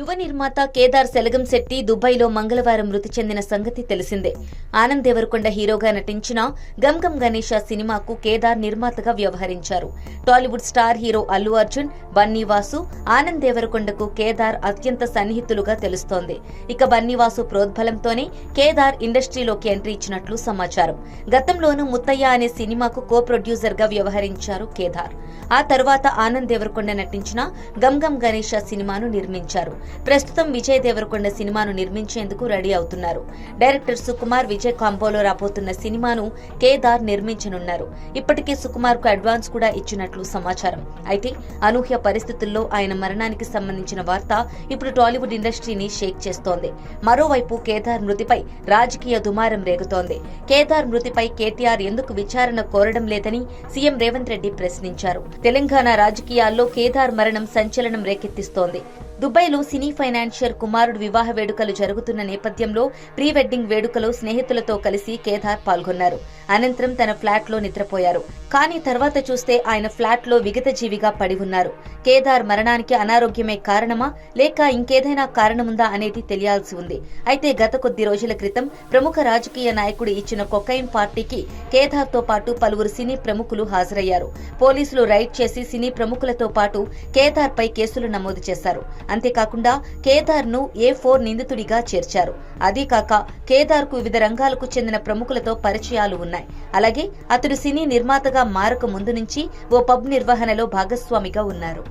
యువ నిర్మాత కేదార్ సెలగం శెట్టి దుబాయ్లో మంగళవారం మృతి చెందిన సంగతి తెలిసిందే. ఆనంద్ దేవరకొండ హీరోగా నటించిన గమ్ గమ్ గణేష సినిమాకు కేదార్ నిర్మాతగా వ్యవహరించారు. Tollywood star hero Allu Arjun Bunny Vasu Anand దేవరకొండకు Kedar అత్యంత సన్నిహితులుగా తెలుస్తోంది. ఇక బన్నీవాసు ప్రోద్బలంతోనే కేదార్ ఇండస్ట్రీలోకి ఎంట్రీ ఇచ్చినట్లు సమాచారం. గతంలోనూ ముత్తయ్య అనే సినిమాకు కో ప్రొడ్యూసర్గా వ్యవహరించారు కేదార్. ఆ తర్వాత ఆనంద్ దేవరకొండ నటించిన గమ్ గమ్ గణేష సినిమాను నిర్మించారు. ప్రస్తుతం విజయ్ దేవరకొండ సినిమాను నిర్మించేందుకు రెడీ అవుతున్నారు. డైరెక్టర్ సుకుమార్ విజయ్ కాంబోలో రాబోతున్న సినిమాను కేదార్ నిర్మించనున్నారు. ఇప్పటికే సుకుమార్కు అడ్వాన్స్ కూడా ఇచ్చినట్లు సమాచారం. అయితే అనూహ్య పరిస్థితుల్లో ఆయన మరణానికి సంబంధించిన వార్త ఇప్పుడు టాలీవుడ్ ఇండస్ట్రీని షేక్ చేస్తోంది. మరోవైపు కేదార్ మృతిపై రాజకీయ దుమారం రేగుతోంది. కేదార్ మృతిపై కేటీఆర్ ఎందుకు విచారణ కోరడం లేదని సీఎం రేవంత్ రెడ్డి ప్రశ్నించారు. తెలంగాణ రాజకీయాల్లో కేదార్ మరణం సంచలనం రేకెత్తిస్తోంది. దుబాయ్లో సినీ ఫైనాన్షియర్ కుమారుడు వివాహ వేడుకలు జరుగుతున్న నేపథ్యంలో ప్రీ వెడ్డింగ్ వేడుకలో స్నేహితులతో కలిసి కేదార్ పాల్గొన్నారు. అనంతరం తన ఫ్లాట్లో నిద్రపోయారు. కానీ తర్వాత చూస్తే ఆయన ఫ్లాట్లో విగత జీవిగా పడి ఉన్నారు. కేదార్ మరణానికి అనారోగ్యమే కారణమా? లేక ఇంకేదైనా కారణముందా అనేది తెలియాల్సి ఉంది. అయితే గత కొద్ది రోజుల క్రితం ప్రముఖ రాజకీయ నాయకుడు ఇచ్చిన కొకైన్ పార్టీకి కేదార్తో పాటు పలువురు సినీ ప్రముఖులు హాజరయ్యారు. పోలీసులు రైడ్ చేసి సినీ ప్రముఖులతో పాటు కేదార్ పై కేసులు నమోదు చేశారు. అంతేకాకుండా కేదార్ను ఏ ఫోర్ నిందితుడిగా చేర్చారు. అదీకాక కేదార్కు వివిధ రంగాలకు చెందిన ప్రముఖులతో పరిచయాలు ఉన్నాయి. అలాగే అతడు సినీ నిర్మాతగా మారక ముందు నుంచి ఓ పబ్ నిర్వహణలో భాగస్వామిగా ఉన్నారు.